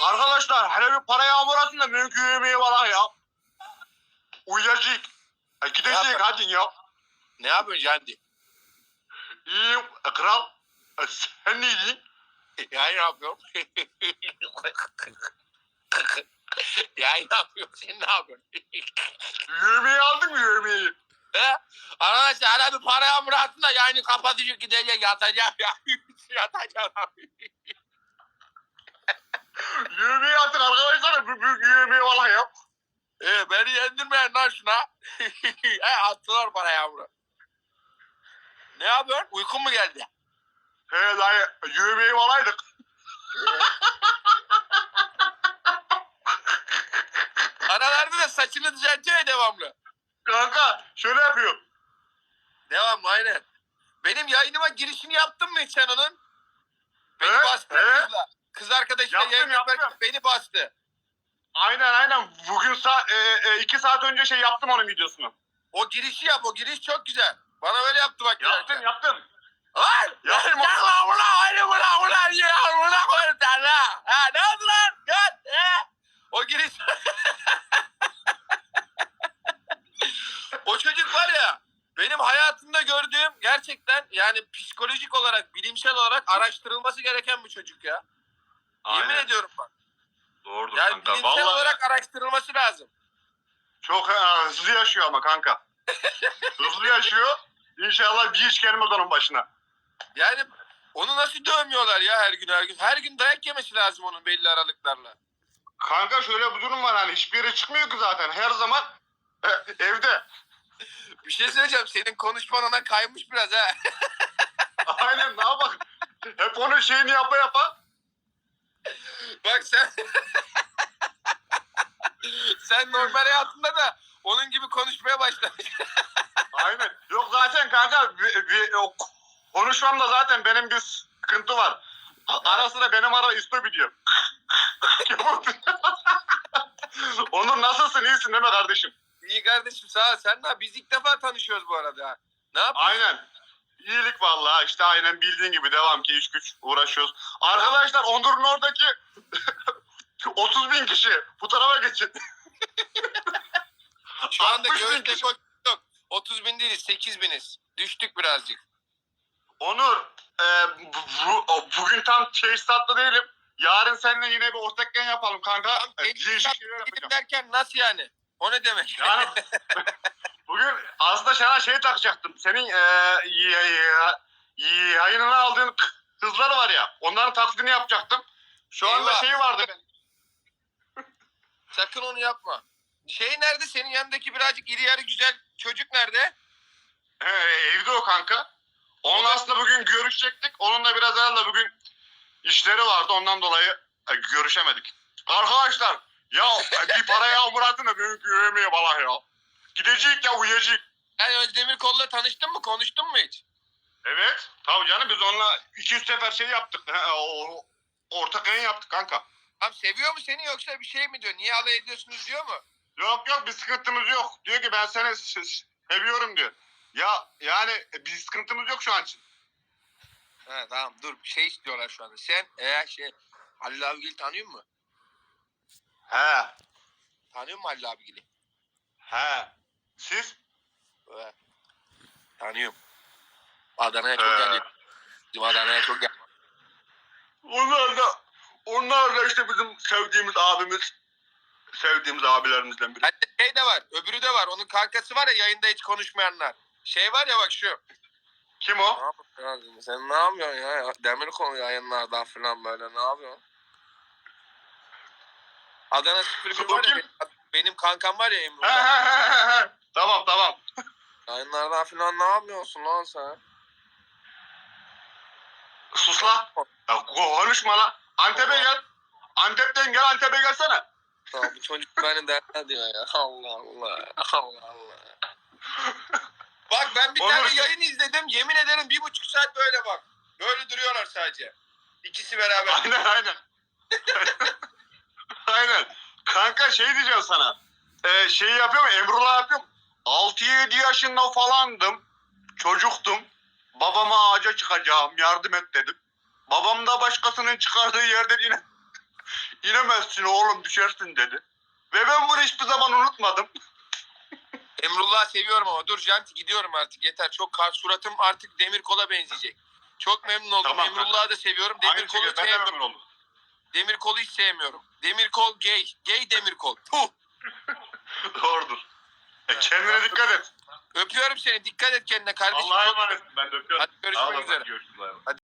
Arkadaşlar hele bir para yağmurasın da mümkün yemeği var ya. Uyuyacak. E, gidecek hadi ya. Ne yapıyorsun Candi? İyiyim e, kral. E, sen ne iyisin? Ya ne yapıyorum? ya ne yapıyorum? Sen ne yapıyorsun? Yemeği aldın mı yemeği? He? Arkadaşlar hala bir para yağmuru altında yayını kapatacak gidecek yatacağım ya. yatacağım abi. Yemeği atın arkadaşlar. Bir büyük yemeği var ya. Ee, beni yendirmeyin lan şuna. He, attılar para yağmuru. Ne yapıyorsun? Uykun mu geldi? He dayı yemeği valaydık. Aralarda da saçını düzeltiyor ya devamlı. Kanka şöyle yapıyor. Devamlı aynen. Benim yayınıma girişini yaptın mı hiç sen onun? Beni He, bastı he. kızla. Kız arkadaşıyla Yaptım, yayın yaparken yaptım. beni bastı. Aynen aynen. Bugün sa- e, e, iki saat önce şey yaptım onun videosunu. O girişi yap o giriş çok güzel. Bana öyle yaptı bak. Yaptım girerken. yaptım. Lan! Yaptım. Lan lan ulan haydi ulan ulan ya ulan koyun sen. Ha ne oldu lan? Gel. He. O giriş. o çocuk var ya benim hayatımda gördüğüm gerçekten yani psikolojik olarak bilimsel olarak araştırılması gereken bir çocuk ya. Yemin Aynen. ediyorum bak. Doğrudur Yani kanka. bilimsel Vallahi olarak araştırılması lazım. çok e, hızlı yaşıyor ama kanka. hızlı yaşıyor. İnşallah bir iş gelmez onun başına. Yani onu nasıl dövmüyorlar ya her gün her gün. Her gün dayak yemesi lazım onun belli aralıklarla. Kanka şöyle bir durum var hani hiçbir yere çıkmıyor ki zaten. Her zaman e, evde. Bir şey söyleyeceğim. Senin konuşman ona kaymış biraz ha. Aynen ne bak. Hep onun şeyini yapa yapa. Bak sen... sen normal hayatında da onun gibi konuşmaya başladın. Aynen. Yok zaten kanka bir, bir, o konuşmamda zaten benim bir sıkıntı var. A- Ara sıra benim ara istop ediyor. Onur nasılsın iyisin değil mi kardeşim? İyi kardeşim sağ ol. Sen de biz ilk defa tanışıyoruz bu arada. Ne yapıyorsun? Aynen. İyilik vallahi işte aynen bildiğin gibi devam ki iş güç uğraşıyoruz. Arkadaşlar Onur'un oradaki 30 bin kişi bu tarafa geçin. Şu anda 60 bin kişi. depo yok. 30 bin değiliz 8 biniz. Düştük birazcık. Onur e, bu, bu- bugün tam şey statlı değilim. Yarın seninle yine bir ortakken yapalım kanka. Tam E, Değişik şeyler Gidip yapacağım. derken nasıl yani? O ne demek? Yani bugün aslında sana şey takacaktım. Senin e, y- y- yayınına aldığın kızlar var ya. Onların taklidini yapacaktım. Şu anda Eyvah. şey vardı. ben- Sakın onu yapma. Şey nerede? Senin yanındaki birazcık iri yarı güzel çocuk nerede? He, evde o kanka. Onunla aslında bugün görüşecektik. Onunla biraz herhalde bugün işleri vardı. Ondan dolayı e, görüşemedik. Arkadaşlar ya e, bir para yağmur da benim güvemeye bala ya. Gidecek ya uyuyacak. Yani Özdemir Kol'la tanıştın mı? Konuştun mu hiç? Evet. Tabii canım biz onunla 200 sefer şey yaptık. O, ortak yayın yaptık kanka. Abi seviyor mu seni yoksa bir şey mi diyor? Niye alay ediyorsunuz diyor mu? Yok yok bir sıkıntımız yok. Diyor ki ben seni s- s- seviyorum diyor. Ya yani e, bir sıkıntımız yok şu an için. Ha tamam dur bir şey istiyorlar şu anda. Sen eğer şey Halil Abigil'i tanıyor musun? He. Tanıyor musun Halil Abigil'i? He. Siz? Evet. Tanıyorum. Adana'ya çok He. geldi. Bizim Adana'ya çok geldi. Onlar da onlar da işte bizim sevdiğimiz abimiz sevdiğimiz abilerimizden biri. Hatta şey de var. Öbürü de var. Onun kankası var ya yayında hiç konuşmayanlar. Şey var ya bak şu. Kim Ne o? yapıyorsun? Sen ne yapıyorsun ya? Demir konu yayınlardan falan böyle ne yapıyorsun? Adana 01 O var ya benim, kankam var ya He Tamam tamam. Yayınlardan falan ne yapıyorsun lan sen? Sus la. Ya, konuşma la. Antep'e gel. Antep'ten gel Antep'e gelsene. Ya bu çocuk beni dert diyor ya. Allah Allah. Allah Allah. Bak ben bir Onur, tane yayın izledim. Yemin ederim bir buçuk saat böyle bak. Böyle duruyorlar sadece. İkisi beraber. Aynen aynen. aynen. Kanka şey diyeceğim sana. Ee, şey yapıyorum Emrullah yapıyorum. 6-7 yaşında falandım. Çocuktum. Babama ağaca çıkacağım yardım et dedim. Babam da başkasının çıkardığı yerde yine İnemezsin oğlum düşersin dedi. Ve ben bunu hiçbir zaman unutmadım. Emrullah seviyorum ama dur Janti gidiyorum artık yeter. Çok kar suratım artık demir kola benzeyecek. Çok memnun oldum. Tamam, Emrullah'ı da seviyorum. Demir Aynı kolu şekilde sevmiyorum. memnun oldum. Demir kolu hiç sevmiyorum. Demir kol gay. Gay demir kol. Puh. Doğrudur. E, kendine dikkat et. Öpüyorum seni. Dikkat et kendine kardeşim. Allah'a Çok- emanet. Ben de öpüyorum. Hadi görüşmek üzere. Görüşürüz.